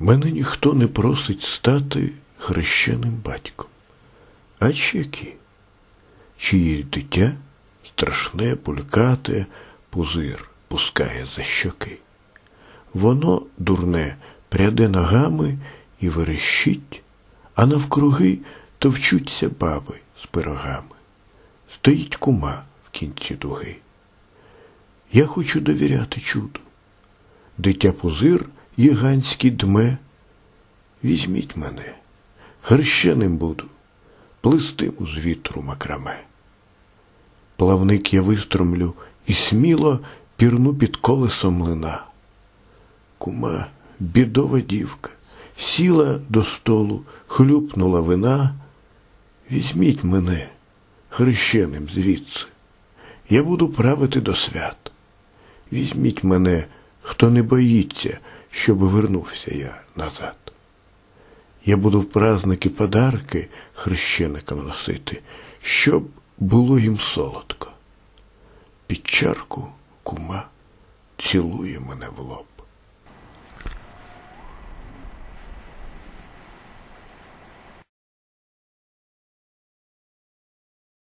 Мене ніхто не просить стати хрещеним батьком. А які? Чиє дитя страшне, пулькате, пузир пускає за щоки. Воно, дурне, пряде ногами і верещить, а навкруги товчуться баби з пирогами. Стоїть кума в кінці дуги. Я хочу довіряти чуду. Дитя пузир гігантський дме. Візьміть мене, хрещеним буду, плестиму з вітру макраме. Плавник я вистромлю і сміло пірну під колесом млина. Кума, бідова дівка, сіла до столу, хлюпнула вина. Візьміть мене, хрещеним звідси. Я буду правити до свят. Візьміть мене, хто не боїться, щоб вернувся я назад. Я буду в праздники подарки хрещеникам носити, щоб було їм солодко. Під чарку кума цілує мене в лоб.